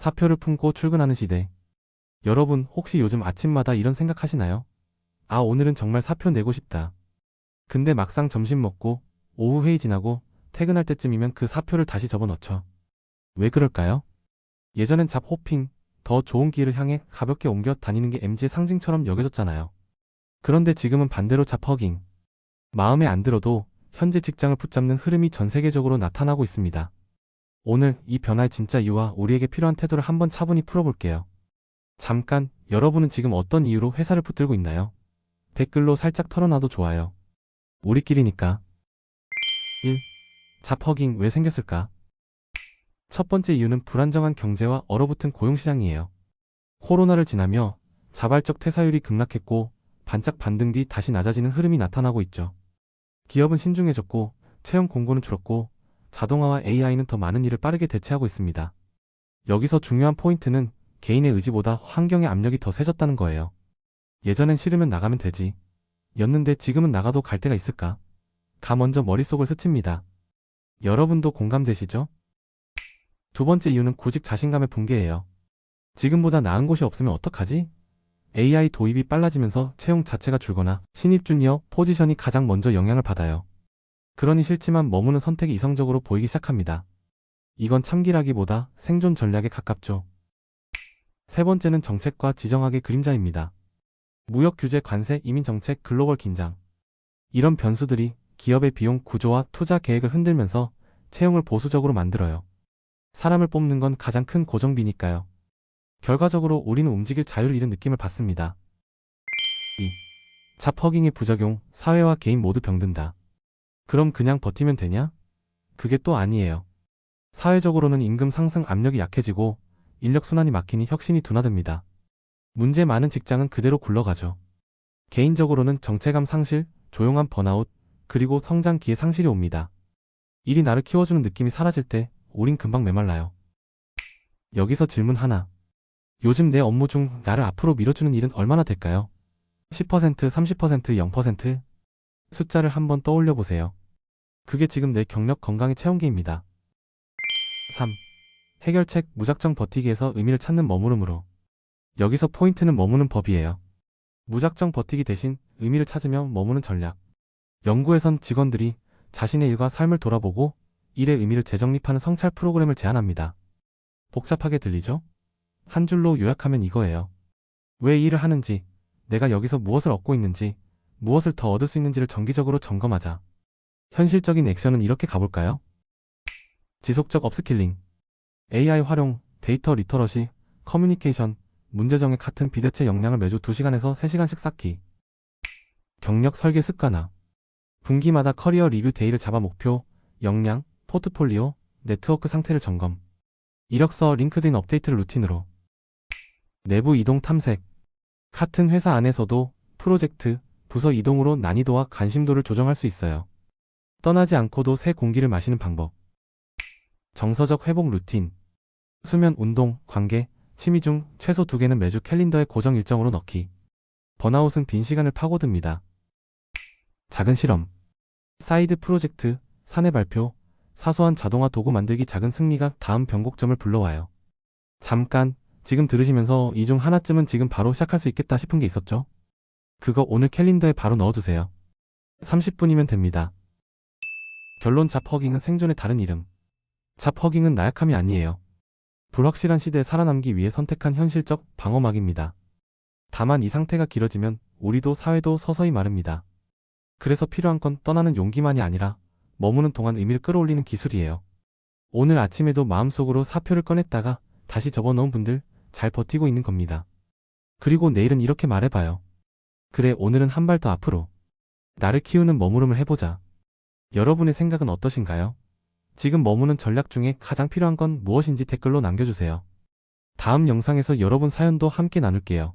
사표를 품고 출근하는 시대. 여러분, 혹시 요즘 아침마다 이런 생각하시나요? 아, 오늘은 정말 사표 내고 싶다. 근데 막상 점심 먹고, 오후 회의 지나고, 퇴근할 때쯤이면 그 사표를 다시 접어 넣죠. 왜 그럴까요? 예전엔 잡 호핑, 더 좋은 길을 향해 가볍게 옮겨 다니는 게 MG의 상징처럼 여겨졌잖아요. 그런데 지금은 반대로 잡 허깅. 마음에 안 들어도 현재 직장을 붙잡는 흐름이 전 세계적으로 나타나고 있습니다. 오늘 이 변화의 진짜 이유와 우리에게 필요한 태도를 한번 차분히 풀어볼게요. 잠깐, 여러분은 지금 어떤 이유로 회사를 붙들고 있나요? 댓글로 살짝 털어놔도 좋아요. 우리끼리니까. 1. 잡허깅 왜 생겼을까? 첫 번째 이유는 불안정한 경제와 얼어붙은 고용시장이에요. 코로나를 지나며 자발적 퇴사율이 급락했고 반짝 반등 뒤 다시 낮아지는 흐름이 나타나고 있죠. 기업은 신중해졌고 채용 공고는 줄었고 자동화와 AI는 더 많은 일을 빠르게 대체하고 있습니다. 여기서 중요한 포인트는 개인의 의지보다 환경의 압력이 더 세졌다는 거예요. 예전엔 싫으면 나가면 되지. 였는데 지금은 나가도 갈 데가 있을까? 가 먼저 머릿속을 스칩니다. 여러분도 공감되시죠? 두 번째 이유는 구직 자신감의 붕괴예요. 지금보다 나은 곳이 없으면 어떡하지? AI 도입이 빨라지면서 채용 자체가 줄거나 신입 주니어 포지션이 가장 먼저 영향을 받아요. 그러니 싫지만 머무는 선택이 이성적으로 보이기 시작합니다. 이건 참기라기보다 생존 전략에 가깝죠. 세 번째는 정책과 지정학의 그림자입니다. 무역 규제 관세 이민 정책 글로벌 긴장. 이런 변수들이 기업의 비용 구조와 투자 계획을 흔들면서 채용을 보수적으로 만들어요. 사람을 뽑는 건 가장 큰 고정비니까요. 결과적으로 우리는 움직일 자유를 잃은 느낌을 받습니다. 2. 잡 허깅의 부작용, 사회와 개인 모두 병든다. 그럼 그냥 버티면 되냐? 그게 또 아니에요. 사회적으로는 임금 상승 압력이 약해지고 인력 순환이 막히니 혁신이 둔화됩니다. 문제 많은 직장은 그대로 굴러가죠. 개인적으로는 정체감 상실, 조용한 번아웃, 그리고 성장 기회 상실이 옵니다. 일이 나를 키워주는 느낌이 사라질 때 우린 금방 메말라요. 여기서 질문 하나. 요즘 내 업무 중 나를 앞으로 밀어주는 일은 얼마나 될까요? 10%, 30%, 0%? 숫자를 한번 떠올려 보세요. 그게 지금 내 경력 건강의 체온계입니다. 3. 해결책 무작정 버티기에서 의미를 찾는 머무름으로. 여기서 포인트는 머무는 법이에요. 무작정 버티기 대신 의미를 찾으며 머무는 전략. 연구에선 직원들이 자신의 일과 삶을 돌아보고 일의 의미를 재정립하는 성찰 프로그램을 제안합니다. 복잡하게 들리죠? 한 줄로 요약하면 이거예요. 왜이 일을 하는지, 내가 여기서 무엇을 얻고 있는지, 무엇을 더 얻을 수 있는지를 정기적으로 점검하자. 현실적인 액션은 이렇게 가볼까요? 지속적 업스킬링, AI 활용, 데이터 리터러시, 커뮤니케이션, 문제정의 같은 비대체 역량을 매주 2시간에서 3시간씩 쌓기. 경력 설계 습관화. 분기마다 커리어 리뷰 데이를 잡아 목표, 역량, 포트폴리오, 네트워크 상태를 점검. 이력서, 링크드인 업데이트를 루틴으로. 내부 이동 탐색. 같은 회사 안에서도 프로젝트, 부서 이동으로 난이도와 관심도를 조정할 수 있어요. 떠나지 않고도 새 공기를 마시는 방법. 정서적 회복 루틴. 수면, 운동, 관계, 취미 중 최소 두 개는 매주 캘린더에 고정 일정으로 넣기. 번아웃은 빈 시간을 파고듭니다. 작은 실험. 사이드 프로젝트, 사내 발표, 사소한 자동화 도구 만들기 작은 승리가 다음 변곡점을 불러와요. 잠깐, 지금 들으시면서 이 중 하나쯤은 지금 바로 시작할 수 있겠다 싶은 게 있었죠? 그거 오늘 캘린더에 바로 넣어두세요. 30분이면 됩니다. 결론 잡허깅은 생존의 다른 이름. 잡허깅은 나약함이 아니에요. 불확실한 시대에 살아남기 위해 선택한 현실적 방어막입니다. 다만 이 상태가 길어지면 우리도 사회도 서서히 마릅니다. 그래서 필요한 건 떠나는 용기만이 아니라 머무는 동안 의미를 끌어올리는 기술이에요. 오늘 아침에도 마음속으로 사표를 꺼냈다가 다시 접어넣은 분들 잘 버티고 있는 겁니다. 그리고 내일은 이렇게 말해봐요. 그래, 오늘은 한 발 더 앞으로. 나를 키우는 머무름을 해보자. 여러분의 생각은 어떠신가요? 지금 머무는 전략 중에 가장 필요한 건 무엇인지 댓글로 남겨주세요. 다음 영상에서 여러분 사연도 함께 나눌게요.